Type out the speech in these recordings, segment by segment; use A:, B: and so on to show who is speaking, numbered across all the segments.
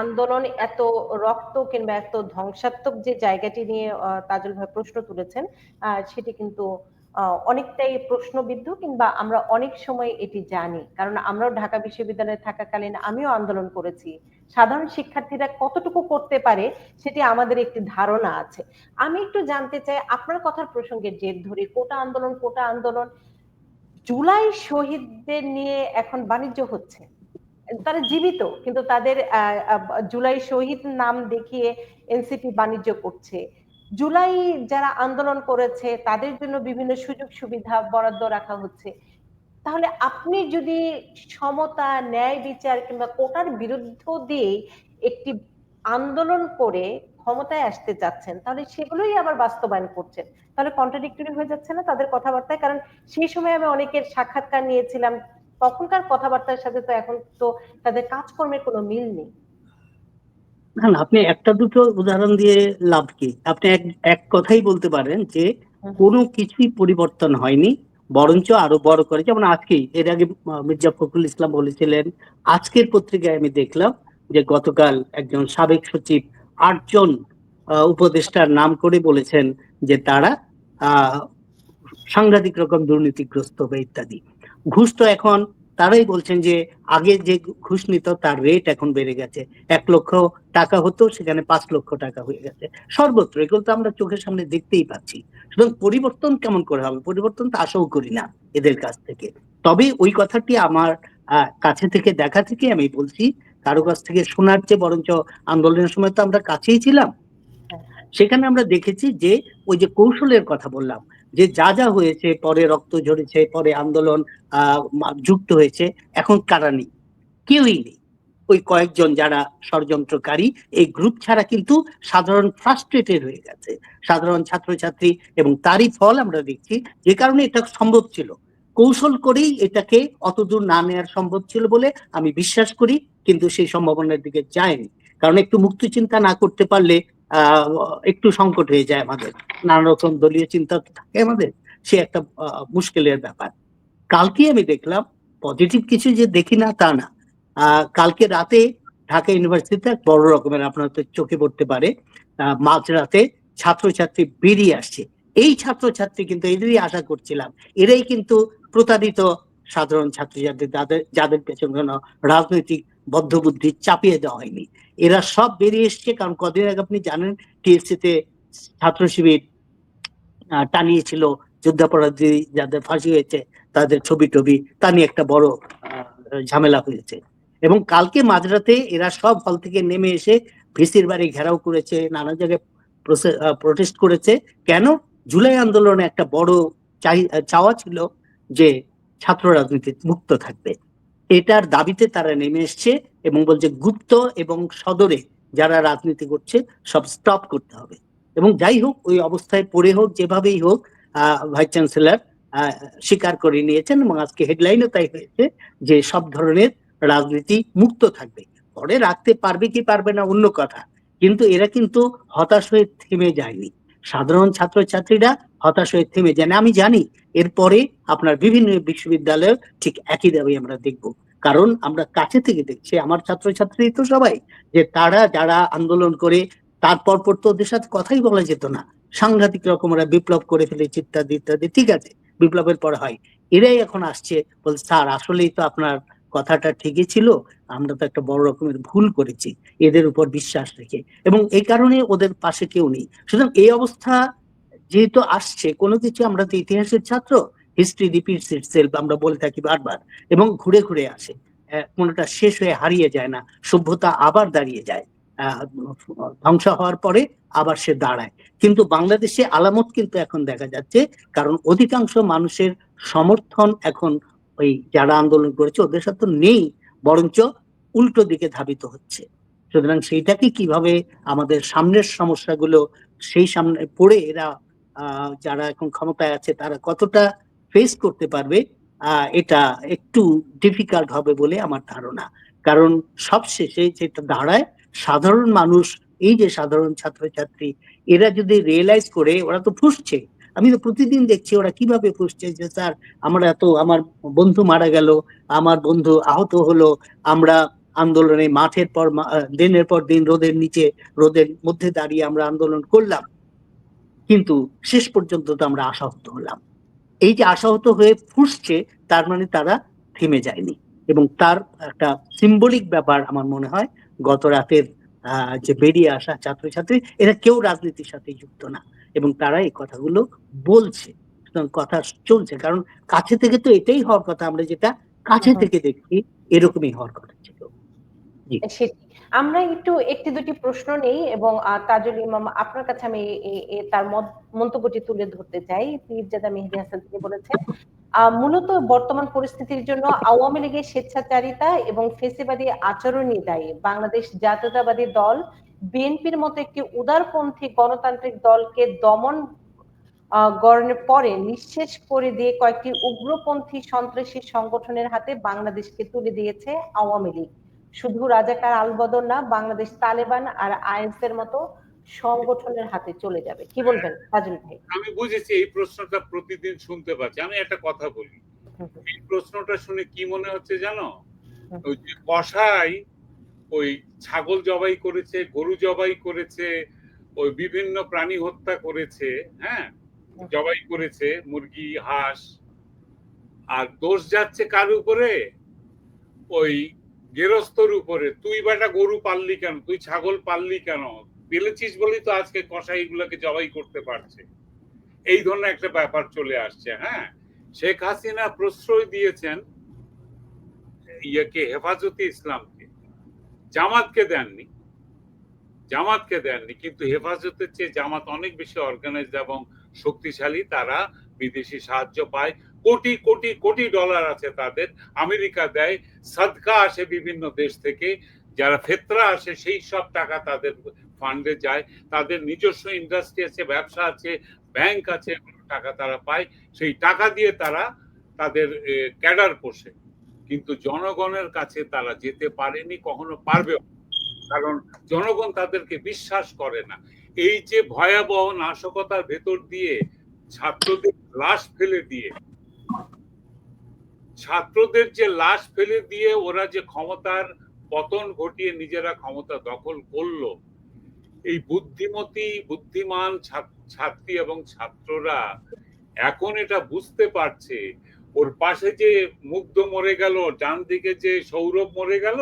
A: আন্দোলন এত রক্ত কিংবা এত ধ্বংসাত্মক যে জায়গাটি নিয়ে তাজুল ভাই প্রশ্ন তুলেছেন সেটি কিন্তু অনেকটাই প্রশ্নবিদ্ধ কিংবা আমরা অনেক সময় এটি জানি। কারণ আমরাও ঢাকা বিশ্ববিদ্যালয়ে থাকাকালীন আমিও আন্দোলন করেছি। সাধারণ শিক্ষার্থীরা কতটুকু করতে পারে সেটি আমাদের একটি ধারণা আছে। আমি একটু জানতে চাই, আপনার কথার প্রসঙ্গে জেদ ধরে, কোটা আন্দোলন কোটা আন্দোলন, জুলাই শহীদদের নিয়ে এখন বাণিজ্য হচ্ছে? তারা জীবিত, কিন্তু তাদের জুলাই শহীদ নাম দেখিয়ে এনসিপি বাণিজ্য করছে। জুলাই যারা আন্দোলন করেছে, তাদের জন্য বিভিন্ন সুযোগ সুবিধা বরাদ্দ রাখা হচ্ছে। তাহলে আপনি যদি সমতা, ন্যায় বিচার কিংবা কোটার বিরুদ্ধ দিয়ে একটি আন্দোলন করে ক্ষমতায় আসতে চাচ্ছেন, তাহলে সেগুলোই আবার বাস্তবায়ন করছেন। তাহলে কন্ট্রাডিক্টরি হয়ে যাচ্ছে না তাদের কথাবার্তায়? কারণ সেই সময় আমি অনেকের সাক্ষাৎকার নিয়েছিলাম তখনকার কথাবার্তার সাথে তো এখন তো তাদের কাজকর্মের কোনো মিল নেই।
B: না আপনি একটা দুটো উদাহরণ দিয়ে লাভ কি? আপনি এক এক কথাই বলতে পারেন যে কোনো কিছুই পরিবর্তন হয়নি বরঞ্চ আরও বড় করে যেমন আজকেই এর আগে মির্জা ফখরুল ইসলাম বলেছিলেন আজকের পত্রিকায় আমি দেখলাম যে গতকাল একজন সাবেক সচিব আটজন উপদেষ্টার নাম করে বলেছেন যে তারা সাংঘাতিক রকম দুর্নীতিগ্রস্ত বা ইত্যাদি। ঘুষ তো এখন তারাই বলছেন যে আগে যে ঘুষ নিত তার রেট এখন বেড়ে গেছে। এক লক্ষ টাকা হতো, সেখানে পাঁচ লক্ষ টাকা হয়ে গেছে। সর্বত্র, এগুলো তো আমরা চোখের সামনে দেখতেই পাচ্ছি। সুতরাং পরিবর্তন কেমন করে হবে? পরিবর্তন তো আশাও করি না এদের কাছ থেকে। তবে ওই কথাটি আমার কাছে থেকে, দেখা থেকে আমি বলছি, কারও কাছ থেকে শোনার চেয়ে বরঞ্চ আন্দোলনের সময় তো আমরা কাছেই ছিলাম। সেখানে আমরা দেখেছি যে ওই যে কৌশলের কথা বললাম, যে যা যা হয়েছে, পরে রক্ত ঝরেছে, পরে আন্দোলন যুক্ত হয়েছে, এখন কারা নেই? কেউই নেই। ওই কয়েকজন যারা ষড়যন্ত্রকারী, এই গ্রুপ ছাড়া কিন্তু সাধারণ ফ্রাস্ট্রেটেড হয়ে গেছে। সাধারণ ছাত্রছাত্রী এবং তারই ফল আমরা দেখছি, যে কারণে এটা সম্ভব ছিল। কৌশল করেই এটাকে অতদূর না নেওয়ার সম্ভব ছিল বলে আমি বিশ্বাস করি, কিন্তু সেই সম্ভাবনার দিকে যায়নি। কারণ একটু মুক্ত চিন্তা না করতে পারলে একটু সংকট হয়ে যায় আমাদের। নানা রকম দলীয় চিন্তা থাকে আমাদের। সে একটা মুশকিলের ব্যাপার। কালকে আমি দেখলাম পজিটিভ কিছু যে দেখি না তা না। কালকে রাতে ঢাকা ইউনিভার্সিটিতে বড় রকমের আপনার চোখে পড়তে পারে। মাঝরাতে ছাত্রছাত্রী বেরিয়ে আসছে। এই ছাত্রছাত্রী কিন্তু এদেরই আশা করছিলাম। এরাই কিন্তু প্রতারিত সাধারণ ছাত্রছাত্রী যাদের যাদের পেছনে কোনো রাজনৈতিক বদ্ধবুদ্ধি চাপিয়ে দেওয়া হয়নি। এরা সব বেরিয়ে এসছে কারণ কদিন আগে আপনি জানেন টিএসসি তে ছাত্র শিবির টানিয়েছিল যুদ্ধাপরাধী যাদের ফাঁসি হয়েছে, তাদের ছবি টবি, তা নিয়ে একটা বড় ঝামেলা হয়েছে। এবং কালকে মাঝরাতে এরা সব হল থেকে নেমে এসে ভিসির বাড়ি ঘেরাও করেছে, নানা জায়গায় প্রোটেস্ট করেছে। কেন? জুলাই আন্দোলনে একটা বড় চাওয়া ছিল যে ছাত্র রাজনীতি মুক্ত থাকবে। এটার দাবিতে তারা নেমে এসছে এবং বলছে গুপ্ত এবং সদরে যারা রাজনীতি করছে সব স্টপ করতে হবে। এবং যাই হোক, ওই অবস্থায় পড়ে হোক, যেভাবেই হোক ভাইস চ্যান্সেলর স্বীকার করে নিয়েছেন এবং আজকে হেডলাইনও তাই হয়েছে যে সব ধরনের রাজনীতি মুক্ত থাকবে। পরে রাখতে পারবে কি পারবে না অন্য কথা। কিন্তু এরা কিন্তু হতাশ হয়ে থেমে যায়নি। সাধারণ ছাত্রছাত্রীরা হতাশ হয়ে থেমে যায় আমি জানি এরপরে আপনার বিভিন্ন বিশ্ববিদ্যালয়ে ঠিক একই দাবি আমরা দেখব। কারণ আমরা কাছে থেকে দেখছি আমার ছাত্রছাত্রী তো সবাই, যে তারা যারা আন্দোলন করে তারপর পর তো ওদের সাথে কথাই বলা যেত না। সাংঘাতিক রকম ওরা বিপ্লব করে ফেলেছে ইত্যাদি ইত্যাদি। ঠিক আছে, বিপ্লবের পর হয়। এরাই এখন আসছে, বলছে, স্যার, আসলেই তো আপনার কথাটা ঠিকই ছিল। আমরা তো একটা বড় রকমের ভুল করেছি। এদের উপর বিশ্বাস রেখে। এবং এই কারণে ওদের পাশে কেউ নেই। সুতরাং এই অবস্থা যেহেতু আসছে, কোনো কিছু আমরা তো ইতিহাসের ছাত্র হিস্ট্রি রিপিটস ইটসেলফ আমরা বলে থাকি বারবার, এবং ঘুরে ঘুরে আসে। কোনোটা শেষ হয়ে হারিয়ে যায় না, সভ্যতা আবার দাঁড়িয়ে যায় ধ্বংস হওয়ার পরে আবার সে দাঁড়ায়। কিন্তু বাংলাদেশে আলামত কিন্তু এখন দেখা যাচ্ছে, কারণ অধিকাংশ মানুষের সমর্থন এখন ওই যারা আন্দোলন করেছে, ওদের সাথে নেই, বরঞ্চ উল্টো দিকে ধাবিত হচ্ছে। সুতরাং সেইটাকে কীভাবে আমাদের সামনের সমস্যাগুলো, সেই সামনে পড়ে এরা যারা এখন ক্ষমতায় আছে, তারা কতটা ফেস করতে পারবে এটা একটু ডিফিকাল্ট হবে বলে আমার ধারণা। কারণ সবশেষে যেটা দাঁড়ায়, সাধারণ মানুষ, এই যে সাধারণ ছাত্রছাত্রী, এরা যদি রিয়েলাইজ করে, ওরা তো ফুসছে। আমি তো প্রতিদিন দেখছি ওরা কীভাবে ফুসছে যে, স্যার, আমরা এত আমার বন্ধু মারা গেল, আমার বন্ধু আহত হলো, আমরা আন্দোলনে মাঠের পর দিনের পর দিন রোদের নিচে, রোদের মধ্যে দাঁড়িয়ে আমরা আন্দোলন করলাম। কিন্তু শেষ পর্যন্ত তো আমরা আশাহত হলাম। এই যে আশাহত হয়ে ফুসছে তার মানে তারা থেমে যায়নি। এবং তার একটা সিম্বলিক ব্যাপার আমার মনে হয় গত রাতের আহ, যে বেরিয়ে আসা ছাত্রছাত্রী এরা কেউ রাজনীতির সাথে যুক্ত না। এবং তারা এই কথাগুলো বলছে। কথা চলছে। কারণ কাছে থেকে তো এটাই হওয়ার কথা আমরা যেটা কাছে থেকে দেখছি এরকমই হওয়ার কথা ছিল।
A: আমরা একটু, একটি, দুটি প্রশ্ন নেই এবং তাজুল ইমাম, আপনার কাছে আমি তার মন্তব্যটি তুলে ধরতে চাই। পীরজাদা মেহেদি হাসান তিনি বলেছেন মূলত বর্তমান পরিস্থিতির জন্য আওয়ামী লীগের স্বেচ্ছাচারিতা এবং ফেসিবাদী আচরণই দায়ী। বাংলাদেশ জাতীয়তাবাদী দল, বিএনপির মতো একটি উদারপন্থী গণতান্ত্রিক দলকে দমন গড়নের পরে নিঃশেষ করে দিয়ে কয়েকটি উগ্রপন্থী সন্ত্রাসী সংগঠনের হাতে বাংলাদেশকে তুলে দিয়েছে আওয়ামী লীগ। শুধু রাজাকার আলবদর না, বাংলাদেশ তালেবান আর আইএস এর মতো সংগঠনের হাতে চলে যাবে। কি বলবেন তাজুল ভাই?
C: আমি বুঝেছি এই প্রশ্নটা প্রতিদিন শুনতে পাচ্ছি। আমি একটা কথা বলি। এই প্রশ্নটা শুনে কি মনে হচ্ছে জানো? ওই যে কসাই ওই ছাগল জবাই করেছে, গরু জবাই করেছে, ওই বিভিন্ন প্রাণী হত্যা করেছে হ্যাঁ? জবাই করেছে, মুরগি, হাঁস। আর দোষ যাচ্ছে কার উপরে? ওই গেরস্তর উপরে, তুই বেটা গরু পাললি কেন? তুই ছাগল পাললি কেন? পেলেছিস বলেই তো আজকে গুলোকে জবাই করতে পারছে। এই ধরনের একটা ব্যাপার চলে আসছে হ্যাঁ? শেখ হাসিনা প্রশ্রয় দিয়েছেন ইয়েকে, হেফাজতে ইসলামকে। জামাতকে দেননি। জামাতকে দেননি, কিন্তু হেফাজতের চেয়ে জামাত অনেক বেশি অর্গানাইজড এবং শক্তিশালী। তারা বিদেশি সাহায্য পায়। কোটি কোটি কোটি ডলার আছে তাদের। আমেরিকা দেয়, সাদকা আসে বিভিন্ন দেশ থেকে। যারা ফেতরা আসে, সেই সব টাকা তাদের ফান্ডে যায়। তাদের নিজস্ব ইন্ডাস্ট্রি আছে, ব্যবসা আছে ব্যাংক আছে টাকা তারা পায়। সেই টাকা দিয়ে তারা তাদের ক্যাডার পোষে। কিন্তু জনগণের কাছে তারা যেতে পারেনি, কখনো পারবেও কারণ জনগণ তাদেরকে বিশ্বাস করে না। এই যে ভয়াবহ নাশকতার ভেতর দিয়ে ছাত্রদের লাশ ফেলে দিয়ে ছাত্রদের যে লাশ ফেলে দিয়ে ওরা যে ক্ষমতার পতন ঘটিয়ে নিজেরা ক্ষমতা দখল করল, এই বুদ্ধিমতী, বুদ্ধিমান ছাত্রী এবং ছাত্ররা এখন এটা বুঝতে পারছে, ওর পাশে যে মুগ্ধ মরে গেল, ডান দিকে যে সৌরভ মরে গেল,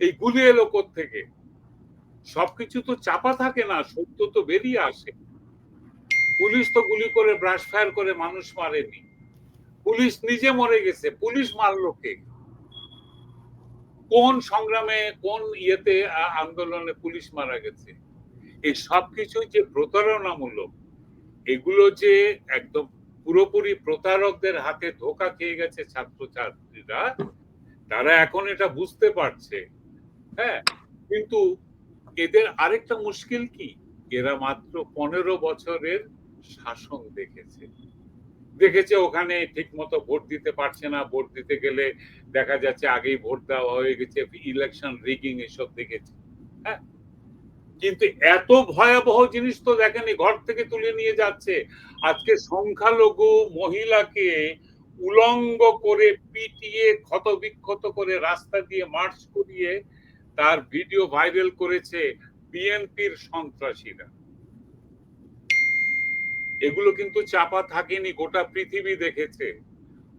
C: এই গুলি এলো থেকে সবকিছু তো চাপা থাকে না, সত্য তো বেরিয়ে আসে। পুলিশ তো গুলি করে ব্রাশ ফায়ার করে, মানুষ মারেনি। পুলিশ নিজে মরে গেছে, পুলিশ মারলো কে? কোন সংগ্রামে, কোন ইয়েতে আন্দোলনে পুলিশ মারা গেছে? এই সবকিছু যে প্রতারণামূলক, এগুলো যে একদম পুরোপুরি প্রতারকদের হাতে ধোকা খেয়ে গেছে ছাত্রছাত্রীরা, তারা এখন এটা বুঝতে পারছে। হ্যাঁ কিন্তু এদের আরেকটা মুশকিল কি? এরা মাত্র পনেরো বছরের শাসন দেখেছে। দেখেছে, ওখানে ঠিক মতো ভোট দিতে পারছে না। ভোট দিতে গেলে দেখা যাচ্ছে আগেই ভোট দেওয়া হয়ে গেছে ইলেকশন রিগিং এসব দেখেছে। হ্যাঁ? কিন্তু এত ভয়াবহ জিনিস তো দেখেনি, ঘর থেকে তুলে নিয়ে যাচ্ছে। আজকে সংখ্যালঘু মহিলাকে উলঙ্গ করে পিটিয়ে ক্ষত বিক্ষত করে রাস্তা দিয়ে মার্চ করিয়ে তার ভিডিও ভাইরাল করেছে বিএনপির সন্ত্রাসীরা। এগুলো কিন্তু চাপা থাকেনি, গোটা পৃথিবী দেখেছে।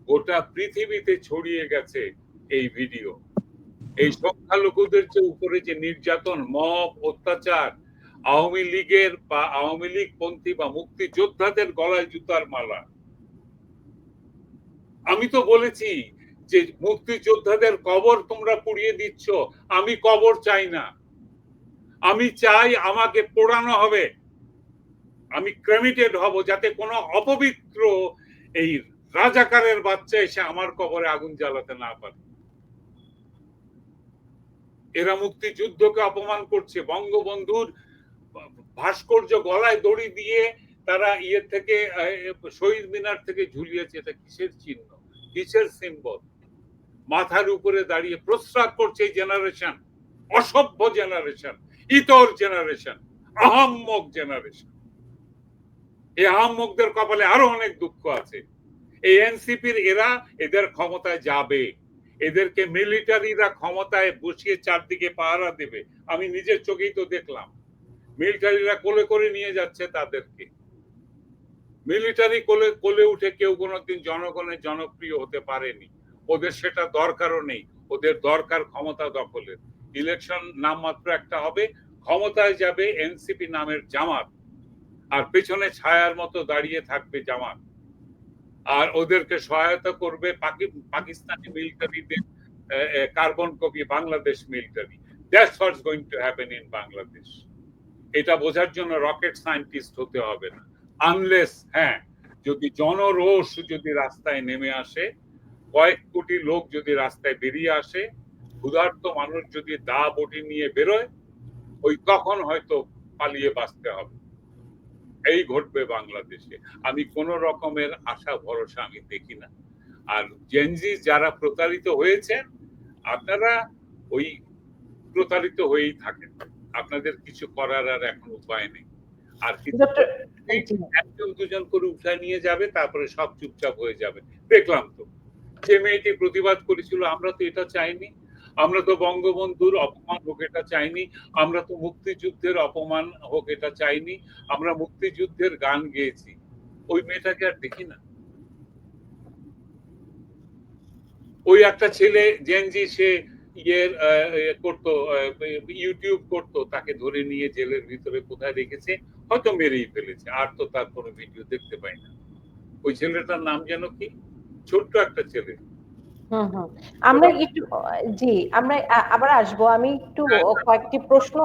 C: গোটা পৃথিবীতে ছড়িয়ে গেছে এই ভিডিও। এই সংখ্যালঘুদের যে উপরে যে নির্যাতন, মব, অত্যাচার, আওয়ামী লীগের বা আওয়ামী লীগ পন্থী বা মুক্তিযোদ্ধাদের গলায় জুতার মালা। আমি তো বলেছি যে মুক্তিযোদ্ধাদের কবর তোমরা পুড়িয়ে দিচ্ছ, আমি কবর চাই না। আমি চাই আমাকে পোড়ানো হবে আমি ক্রেমিটেড হব যাতে কোনো অপবিত্র এই রাজাকারের বাচ্চা এসে আমার কবরে আগুন জ্বালাতে না পারে। এরা মুক্তিযুদ্ধকে অপমান করছে। বঙ্গবন্ধুর ভাস্কর্য গলায় দড়ি দিয়ে তারা ইয়ে থেকে শহীদ মিনার থেকে ঝুলিয়েছে। এটা কিসের চিহ্ন? কিসের সিম্বল মাথার উপরে দাঁড়িয়ে প্রস্রাব করছে এই জেনারেশন অসভ্য জেনারেশন ইতর জেনারেশন আহম্মক জেনারেশন এই আহাম্মকদের কপালে আরও অনেক দুঃখ আছে। এই এনসিপির এরা এদের ক্ষমতায় যাবে। এদেরকে মিলিটারিরা ক্ষমতায় বসিয়ে চারদিকে পাহারা দেবে। আমি নিজের চোখেই তো দেখলাম। মিলিটারিরা কোলে করে নিয়ে যাচ্ছে তাদেরকে। মিলিটারি কোলে কোলে উঠে কেউ কোনোদিন জনগণের জনপ্রিয় হতে পারেনি। ওদের সেটা দরকারও নেই। ওদের দরকার ক্ষমতা দখলের। ইলেকশন নামমাত্র একটা হবে। ক্ষমতায় যাবে এনসিপি নামের জামাত। আর পেছনে ছায়ার মতো দাঁড়িয়ে থাকবে জামাত। আর ওদেরকে সহায়তা করবে Pakistani মিলিটারিদের carbon copy Bangladesh military that's what's going to happen in Bangladesh এটা বোঝার জন্য রকেট সায়েন্টিস্ট হতে হবে না। আনলেস হ্যাঁ যদি জনরোষ যদি রাস্তায় নেমে আসে, কয়েক কোটি লোক যদি রাস্তায় বেরিয়ে আসে, ক্ষুধার্ত মানুষ যদি দা বটি নিয়ে বেরোয়, ওই তখন হয়তো পালিয়ে বাঁচতে হবে। এই ঘটবে বাংলাদেশে। আমি কোন রকমের আশা ভরসা আমি দেখি না। আর জেনজি যারা প্রতারিত হয়েছেন আপনারা ওই প্রতারিত হয়েই থাকেন। আপনাদের কিছু করার আর এখন উপায় নেই। আর একজন দুজন করে উঠায় নিয়ে যাবে তারপরে সব চুপচাপ হয়ে যাবে। দেখলাম তো। যে মেয়েটি প্রতিবাদ করেছিল আমরা তো এটা চাইনি। আমরা তো বঙ্গবন্ধুর অপমান হোক এটা চাইনি আমরা তো মুক্তিযুদ্ধের অপমান হোক এটা চাইনি আমরা মুক্তিযুদ্ধের গান গেয়েছি। ওই মেয়েটাকে আর দেখি না। ওই একটা ছেলে জেনজি সে আহ, করতো ইউটিউব করতো তাকে ধরে নিয়ে জেলের ভিতরে কোথায় রেখেছে হয়তো মেরেই ফেলেছে আর তো তার কোনো ভিডিও দেখতে পাই না। ওই ছেলেটার নাম যেন কি? ছোট্ট একটা ছেলে।
A: হুম হুম। আমরা একটু জি আমরা আবার আসব। আমি একটু কয়েকটি প্রশ্ন